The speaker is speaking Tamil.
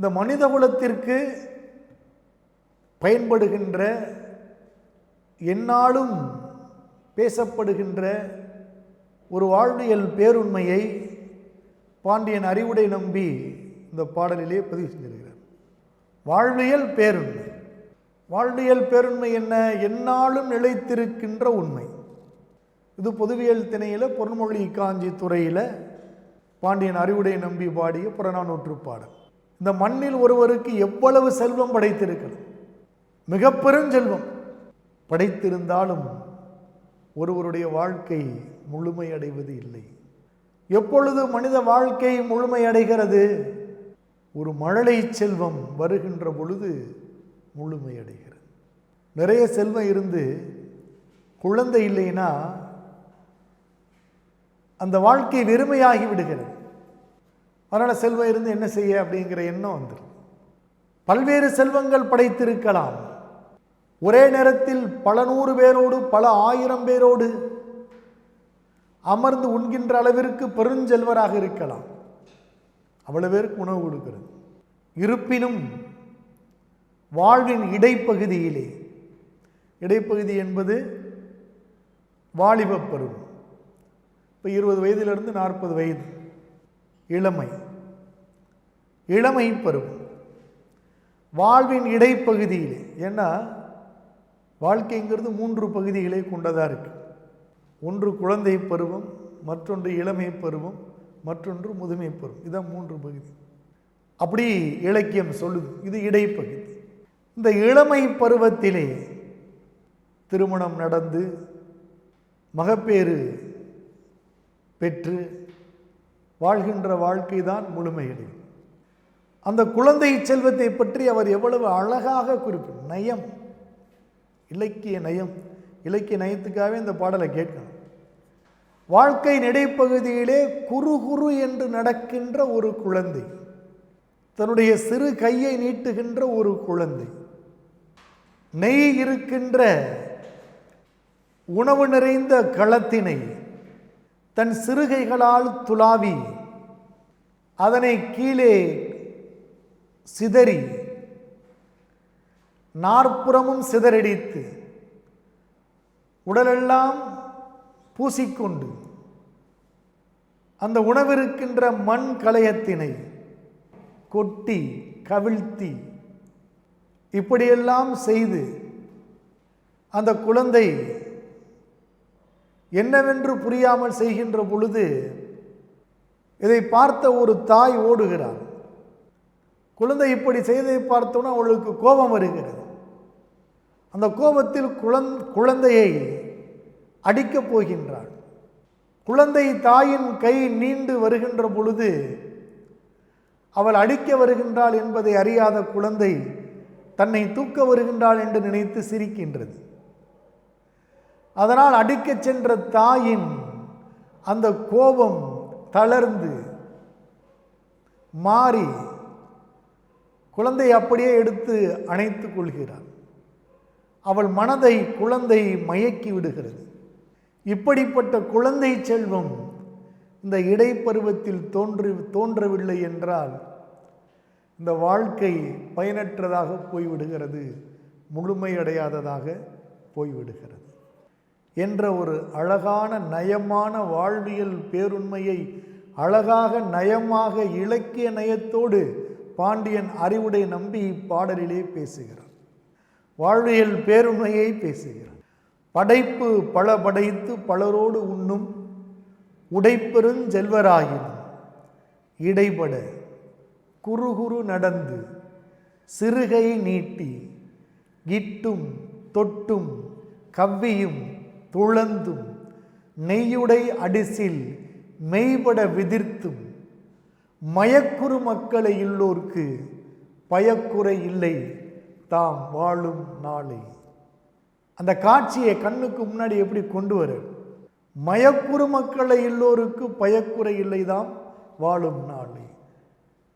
இந்த மனித குலத்திற்கு பயன்படுகின்ற என்னாலும் பேசப்படுகின்ற ஒரு வாழ்வியல் பேருண்மையை பாண்டியன் அறிவுடை நம்பி இந்த பாடலிலே பதிவு செஞ்சிருக்கிறார் வாழ்வியல் பேருண்மை. வாழ்வியல் பேருண்மை என்ன? என்னாலும் நிலைத்திருக்கின்ற உண்மை. இது பொதுவியல் திணையில் பொன்மொழி காஞ்சி துறையில் பாண்டியன் அறிவுடை நம்பி பாடிய புறநானூற்று பாடல். இந்த மண்ணில் ஒருவருக்கு எவ்வளவு செல்வம் படைத்திருக்கிறது? மிக பெருஞ்செல்வம் படைத்திருந்தாலும் ஒருவருடைய வாழ்க்கை முழுமையடைவது இல்லை. எப்பொழுது மனித வாழ்க்கை முழுமையடைகிறது? ஒரு மழலை செல்வம் வருகின்ற பொழுது முழுமையடைகிறது. நிறைய செல்வம் இருந்து குழந்தை இல்லைன்னா அந்த வாழ்க்கை வெறுமையாகி விடுகிறது. அதனால் செல்வம் இருந்து என்ன செய்ய அப்படிங்கிற எண்ணம் வந்துடும் பல்வேறு செல்வங்கள் படைத்திருக்கலாம். ஒரே நேரத்தில் பல நூறு பேரோடு பல ஆயிரம் பேரோடு அமர்ந்து உண்கின்ற அளவிற்கு பெருஞ்செல்வராக இருக்கலாம். அவ்வளவு பேருக்கு உணவு கொடுக்கிறது. இருப்பினும் வாழ்வின் இடைப்பகுதியிலே இடைப்பகுதி என்பது வாலிபப் பருவம். இப்போ இருபது வயதிலிருந்து நாற்பது வயது. இளமை. இளமை பருவம். வாழ்வின் இடைப்பகுதியிலே. ஏன்னா வாழ்க்கைங்கிறது மூன்று பகுதிகளை கொண்டதாக இருக்குது ஒன்று குழந்தை பருவம் மற்றொன்று இளமை பருவம் மற்றொன்று முதுமை பருவம். இதான் மூன்று பகுதி. அப்படி இலக்கியம் சொல்லுது. இது இடைப்பகுதி. இந்த இளமை பருவத்திலே திருமணம் நடந்து மகப்பேறு பெற்று வாழ்கின்ற வாழ்க்கை தான் முழுமையடையும். அந்த குழந்தை செல்வத்தை பற்றி அவர் எவ்வளவு அழகாக குறிப்பிடும் நயம். இலக்கிய நயம். இலக்கிய நயத்துக்காகவே இந்த பாடலை கேட்கணும். வாழ்க்கை நடைப்பகுதியிலே குறு குறு என்று நடக்கின்ற ஒரு குழந்தை தன்னுடைய சிறு கையை நீட்டுகின்ற ஒரு குழந்தை நெய் இருக்கின்ற உணவு நிறைந்த களத்தினை தன் சிறுகைகளால் துளாவி அதனை கீழே சிதறி நாற்புறமும் சிதறடித்து உடலெல்லாம் பூசிக்கொண்டு அந்த உணவிருக்கின்ற மண் கலையத்தினை கொட்டி கவிழ்த்தி இப்படியெல்லாம் செய்து அந்த குழந்தை என்னவென்று புரியாமல் செய்கின்ற பொழுது இதை பார்த்த ஒரு தாய் ஓடுகிறார் குழந்தை இப்படி செய்ததை பார்த்தோன்னா அவளுக்கு கோபம் வருகிறது. அந்த கோபத்தில் குழந் குழந்தையை அடிக்கப் போகின்றாள். குழந்தை தாயின் கை நீண்டு வருகின்ற பொழுது அவள் அடிக்க வருகின்றாள் என்பதை அறியாத குழந்தை தன்னை தூக்க வருகின்றாள் என்று நினைத்து சிரிக்கின்றது. அதனால் அடிக்கச் சென்ற தாயின் அந்த கோபம் தளர்ந்து மாறி குழந்தை அப்படியே எடுத்து அணைத்து கொள்கிறார் அவள் மனதை குழந்தை மயக்கி விடுகிறது. இப்படிப்பட்ட குழந்தை செல்வம் இந்த இடைப்பருவத்தில் தோன்று தோன்றவில்லை என்றால் இந்த வாழ்க்கை பயனற்றதாக போய்விடுகிறது முழுமையடையாததாக போய்விடுகிறது. என்ற ஒரு அழகான நயமான வாழ்வியல் பேருண்மையை அழகாக நயமாக இலக்கிய நயத்தோடு பாண்டியன் அறிவுடை நம்பி இப்பாடலிலே பேசுகிறார். வாழ்வியல் பேருண்மையை பேசுகிறார். படைப்பு பல படைத்து பலரோடு உண்ணும் உடைப்பெருஞ்செல்வராயினும் இடைபட குறுகுறு நடந்து சிறுகை நீட்டி கிட்டும் தொட்டும் கவ்வியும் துளந்தும் நெய்யுடை அடிசில் மெய்பட விதிர்த்தும் மயக்குறு மக்களை இல்லோர்க்கு பயக்குறை இல்லை தாம் வாழும் நாளை. அந்த காட்சியை கண்ணுக்கு முன்னாடி எப்படி கொண்டு வர? மயக்குறு மக்களை எல்லோருக்கு பயக்குறை இல்லைதாம் வாழும் நாள்.